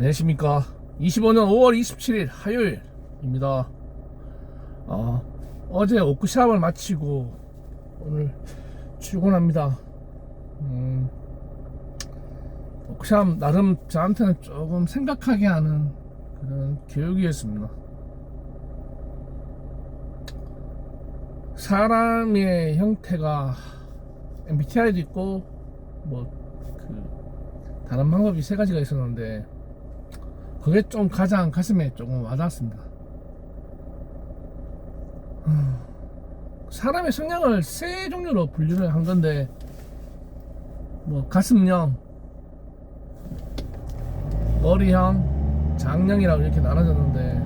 안녕하십니까. 25년 5월 27일 화요일입니다. 어, 어제 워크샵을 마치고 오늘 출근합니다. 음, 워크샵 나름 저한테는 조금 생각하게 하는 그런 교육이었습니다. 사람의 형태가 MBTI도 있고 뭐 그 다른 방법이 세 가지가 있었는데 그게 좀 가장 가슴에 조금 와닿았습니다. 음, 사람의 성향을 세 종류로 분류를 한 건데 뭐 가슴형, 머리형, 장형이라고 이렇게 나눠졌는데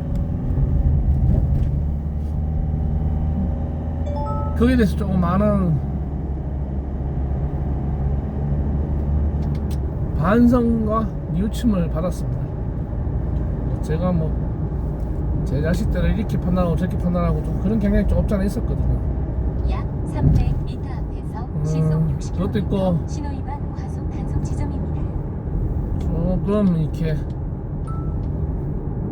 거기에 대해서 조금 많은 반성과 뉘우침을 받았습니다. 제가 뭐 제 자식들을 이렇게 판단하고 저렇게 판단하고 좀 그런 경향이 좀 없지 않아 있었거든요. 약 300m 앞에서 음, 시속 그것도 있고. 60km 신호 위반 과속 단속 지점입니다. 조금 이렇게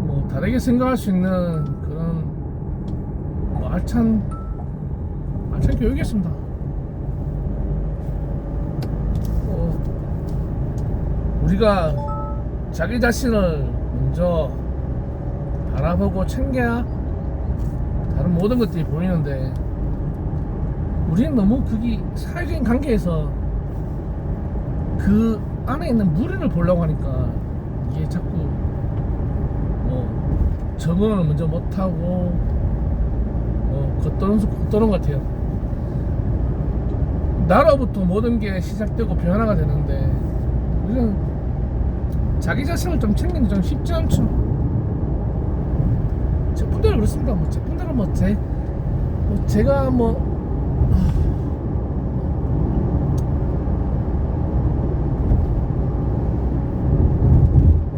뭐 다르게 생각할 수 있는 그런 뭐 알찬 알찬 교육이었습니다. 어, 우리가 자기 자신을 먼저 바라보고 챙겨야 다른 모든 것들이 보이는데 우리는 너무 그게 사회적인 관계에서 그 안에 있는 무리를 보려고 하니까 이게 자꾸 뭐 적응을 먼저 못하고 뭐 겉도는 것 같아요. 나로부터 모든 게 시작되고 변화가 되는데 우리는 자기 자신을 좀 챙기는 게 좀 쉽지 않죠. 제품대로 그렇습니다. 뭐 제품대로 뭐 제, 뭐 제가 뭐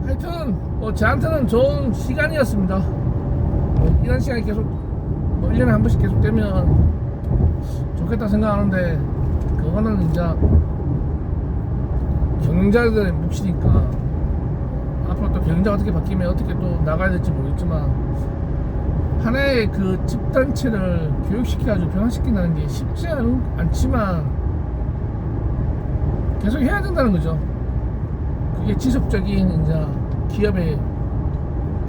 하여튼 뭐 저한테는 좋은 시간이었습니다. 뭐 이런 시간이 계속 뭐 1년에 한 번씩 계속 되면 좋겠다 생각하는데 그거는 이제 경영자들의 몫이니까 앞으로 또 경영자가 어떻게 바뀌면 어떻게 또 나가야 될지 모르겠지만 하나의 그 집단체를 교육시켜가지고 변화시킨다는 게 쉽지 않, 않지만 계속 해야 된다는 거죠. 그게 지속적인 이제 기업의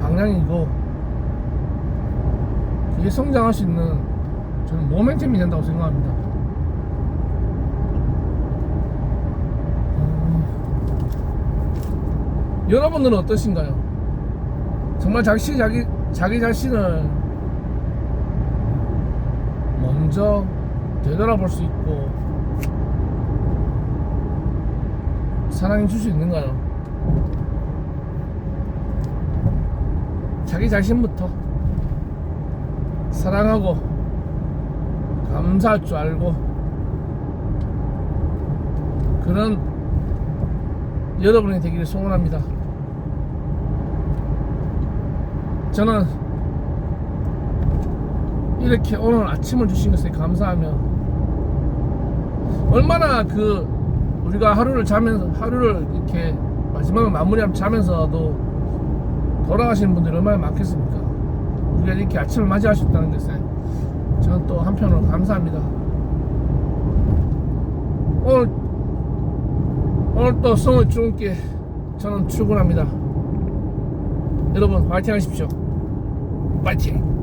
방향이고 그게 성장할 수 있는 저는 모멘텀이 된다고 생각합니다. 음, 여러분들은 어떠신가요? 정말 자기 자기 자기 자신을 먼저 되돌아볼 수 있고 사랑해 줄 수 있는가요? 자기 자신부터 사랑하고 감사할 줄 알고 그런 여러분이 되기를 소원합니다. 저는 이렇게 오늘 아침을 주신 것에 감사하며 얼마나 그 우리가 하루를 자면서 하루를 이렇게 마지막을 마무리하면 자면서도 돌아가시는 분들이 얼마나 많겠습니까? 우리가 이렇게 아침을 있다는 것에 저는 또 한편으로 감사합니다. 오늘 오늘 또 성을 주님께 저는 출근합니다. 여러분 화이팅 하십시오. 파이팅!